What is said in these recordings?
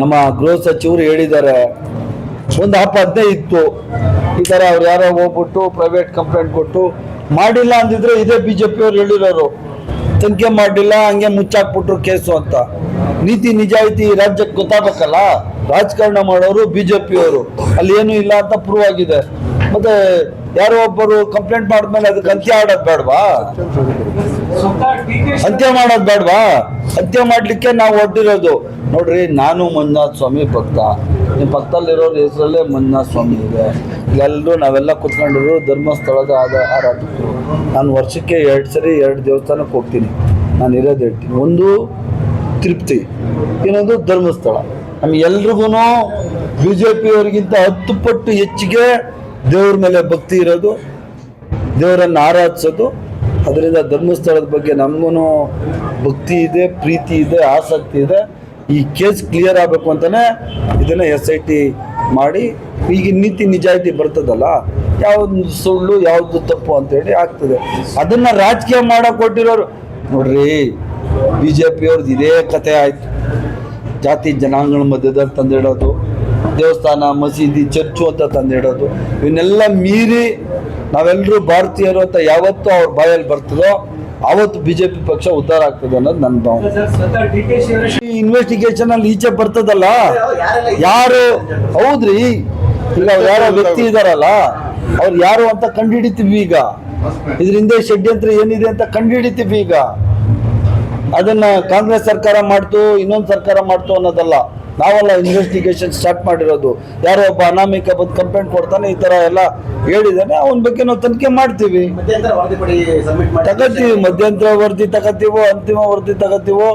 ನಮ್ಮ ಗೃಹ ಸಚಿವರು ಹೇಳಿದ್ದಾರೆ. ಒಂದು ಆಪಾದನೆ ಇತ್ತು. ಈ ಥರ ಅವ್ರು ಯಾರೋ ಹೋಗ್ಬಿಟ್ಟು ಪ್ರೈವೇಟ್ ಕಂಪ್ಲೇಂಟ್ ಕೊಟ್ಟು, ಮಾಡಿಲ್ಲ ಅಂದಿದ್ರೆ ಇದೇ ಬಿ ಜೆ ಪಿಯವ್ರು ಹೇಳಿರೋರು. ತನಿಖೆ ಮಾಡಿಲ್ಲ, ಹಂಗೆ ಮುಚ್ಚಾಕ್ಬಿಟ್ರು ಕೇಸು ಅಂತ. ನೀತಿ ನಿಜಾಯಿತಿ ರಾಜ್ಯಕ್ಕೆ ಗೊತ್ತಾಗಬೇಕಲ್ಲ? ರಾಜಕಾರಣ ಮಾಡೋರು ಬಿ ಜೆ ಪಿಯವರು ಅಲ್ಲಿ ಏನೂ ಇಲ್ಲ ಅಂತ ಪ್ರೂವ್ ಆಗಿದೆ. ಮತ್ತೆ ಯಾರೋ ಒಬ್ಬರು ಕಂಪ್ಲೇಂಟ್ ಮಾಡಿದ್ಮೇಲೆ ಅದಕ್ಕೆ ಅಂತ್ಯ ಆಡೋದು ಬೇಡವಾ? ಅಂತ್ಯ ಮಾಡೋದು ಬೇಡವಾ? ಅಂತ್ಯ ಮಾಡ್ಲಿಕ್ಕೆ ನಾವು ಒಡ್ಡಿರೋದು ನೋಡ್ರಿ, ನಾನು ಮಂಜುನಾಥ ಸ್ವಾಮಿ ಭಕ್ತ. ನಿಮ್ಮ ಪಕ್ಕದಲ್ಲಿರೋರ ಹೆಸರಲ್ಲೇ ಮಂಜುನಾಥ ಸ್ವಾಮಿ ಇದೆ. ಎಲ್ಲರೂ ನಾವೆಲ್ಲ ಕುತ್ಕೊಂಡಿರೋ ಧರ್ಮಸ್ಥಳದ ಆದ ಆರಾಧಕರು. ನಾನು ವರ್ಷಕ್ಕೆ ಎರಡು ಸರಿ ಎರಡು ದೇವಸ್ಥಾನಕ್ಕೆ ಹೋಗ್ತೀನಿ. ನಾನು ಇರೋದು ಹೇಳ್ತೀನಿ. ಒಂದು ತೃಪ್ತಿ, ಇನ್ನೊಂದು ಧರ್ಮಸ್ಥಳ. ನಮ್ಗೆ ಎಲ್ರಿಗೂ ಬಿ ಜೆ ಪಿಯವರಿಗಿಂತ ಹತ್ತು ಪಟ್ಟು ಹೆಚ್ಚಿಗೆ ದೇವ್ರ ಮೇಲೆ ಭಕ್ತಿ ಇರೋದು, ದೇವರನ್ನು ಆರಾಧಿಸೋದು ಅದರಿಂದ ಧರ್ಮಸ್ಥಳದ ಬಗ್ಗೆ ನಮಗೂ ಭಕ್ತಿ ಇದೆ, ಪ್ರೀತಿ ಇದೆ, ಆಸಕ್ತಿ ಇದೆ. ಈ ಕೇಸ್ ಕ್ಲಿಯರ್ ಆಗಬೇಕು ಅಂತಲೇ ಇದನ್ನ ಎಸ್ ಐ ಟಿ ಮಾಡಿ. ಈಗ ನೀತಿ ನಿಜಾಯಿತಿ ಬರ್ತದಲ್ಲ, ಯಾವ್ದು ಸುಳ್ಳು, ಯಾವುದು ತಪ್ಪು ಅಂತೇಳಿ ಆಗ್ತದೆ. ಅದನ್ನು ರಾಜಕೀಯ ಮಾಡೋಕೆ ಕೊಟ್ಟಿರೋರು. ನೋಡ್ರಿ ಬಿ ಜೆ ಪಿಯವ್ರದ್ದು ಇದೇ ಕತೆ ಆಯ್ತು. ಜಾತಿ ಜನಾಂಗಗಳ ಮಧ್ಯದಲ್ಲಿ ತಂದಿಡೋದು, ದೇವಸ್ಥಾನ, ಮಸೀದಿ, ಚರ್ಚು ಅಂತ ತಂದಿಡೋದು. ಇವನ್ನೆಲ್ಲ ಮೀರಿ ನಾವೆಲ್ಲರೂ ಭಾರತೀಯರು ಅಂತ ಯಾವತ್ತು ಅವ್ರ ಬಾಯಲ್ಲಿ ಬರ್ತದೋ ಅವತ್ತು ಬಿ ಜೆ ಪಿ ಪಕ್ಷ ಉದ್ಧಾರ ಆಗ್ತದೆ ಅನ್ನೋದು ನನ್ನ ಭಾವನೆ. ಇನ್ವೆಸ್ಟಿಗೇಷನ್ ಅಲ್ಲಿ ಈಚೆ ಬರ್ತದಲ್ಲ? ಯಾರು? ಹೌದ್ರಿ. ಈಗ ಯಾರೋ ವ್ಯಕ್ತಿ ಇದಾರಲ್ಲ ಅವ್ರು ಯಾರು ಅಂತ ಕಂಡುಹಿಡಿತೀವಿ ಈಗ. ಇದರಿಂದ ಷಡ್ಯಂತ್ರ ಏನಿದೆ ಅಂತ ಕಂಡುಹಿಡಿತೀವಿ ಈಗ. ಅದನ್ನ ಕಾಂಗ್ರೆಸ್ ಸರ್ಕಾರ ಮಾಡ್ತು ಇನ್ನೊಂದು ಸರ್ಕಾರ ಮಾಡ್ತು ಅನ್ನೋದಲ್ಲ. ನಾವೆಲ್ಲ ಇನ್ವೆಸ್ಟಿಗೇಷನ್ ಸ್ಟಾರ್ಟ್ ಮಾಡಿರೋದು. ಯಾರೋ ಒಬ್ಬ ಅನಾಮಿಕ ಬಂದು ಕಂಪ್ಲೇಂಟ್ ಕೊಡ್ತಾನೆ ಈ ತರ ಎಲ್ಲ ಹೇಳಿದಾನೆ ಅವನ ಬಗ್ಗೆ ನಾವು ತನಿಖೆ ಮಾಡ್ತೀವಿ. ತಗೋತೀವಿ ಮಧ್ಯಂತರ ವರದಿ ತಗತ್ತೀವೋ ಅಂತಿಮ ವರದಿ ತಗತ್ತೀವೋ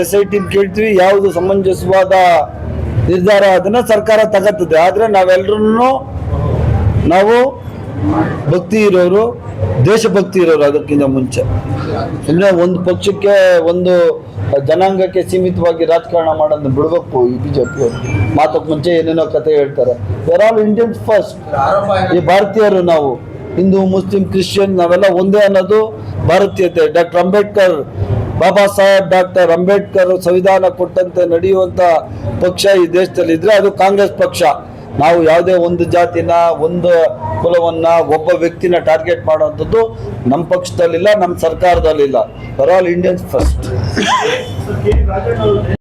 ಎಸ್ ಐ ಟಿ ಕೇಳ್ತೀವಿ ಯಾವುದು ಸಮಂಜಸವಾದ ನಿರ್ಧಾರ ಅದನ್ನ ಸರ್ಕಾರ ತಗತ್ತದೆ ಆದ್ರೆ ನಾವೆಲ್ಲರೂ ನಾವು ಭಕ್ತಿ ಇರೋರು, ದೇಶಭಕ್ತಿ ಇರೋರು ಅದಕ್ಕಿಂತ ಮುಂಚೆ. ಸುಮ್ಮನೆ ಒಂದು ಪಕ್ಷಕ್ಕೆ, ಒಂದು ಜನಾಂಗಕ್ಕೆ ಸೀಮಿತವಾಗಿ ರಾಜಕಾರಣ ಮಾಡೋದನ್ನ ಬಿಡಬೇಕು ಈ ಬಿ ಜೆ ಪಿ ಮಾತಕ್ಕೆ ಮುಂಚೆ ಏನೇನೋ ಕತೆ ಹೇಳ್ತಾರೆ. ವೆರ್ ಆಲ್ ಇಂಡಿಯನ್ಸ್ ಫಸ್ಟ್ ಈ ಭಾರತೀಯರು ನಾವು. ಹಿಂದೂ, ಮುಸ್ಲಿಂ, ಕ್ರಿಶ್ಚಿಯನ್, ನಾವೆಲ್ಲ ಒಂದೇ ಅನ್ನೋದು ಭಾರತೀಯತೆ. ಡಾಕ್ಟರ್ ಅಂಬೇಡ್ಕರ್, ಬಾಬಾ ಸಾಹೇಬ್, ಡಾಕ್ಟರ್ ಅಂಬೇಡ್ಕರ್ ಸಂವಿಧಾನ ಕೊಟ್ಟಂತೆ ನಡೆಯುವಂತ ಪಕ್ಷ ಈ ದೇಶದಲ್ಲಿ ಇದ್ರೆ ಅದು ಕಾಂಗ್ರೆಸ್ ಪಕ್ಷ. ನಾವು ಯಾವುದೇ ಒಂದು ಜಾತಿನ, ಒಂದು ಕುಲವನ್ನ ಒಬ್ಬ ವ್ಯಕ್ತಿನ ಟಾರ್ಗೆಟ್ ಮಾಡುವಂಥದ್ದು ನಮ್ಮ ಪಕ್ಷದಲ್ಲಿಲ್ಲ ನಮ್ಮ ಸರ್ಕಾರದಲ್ಲಿಲ್ಲ. For all Indians first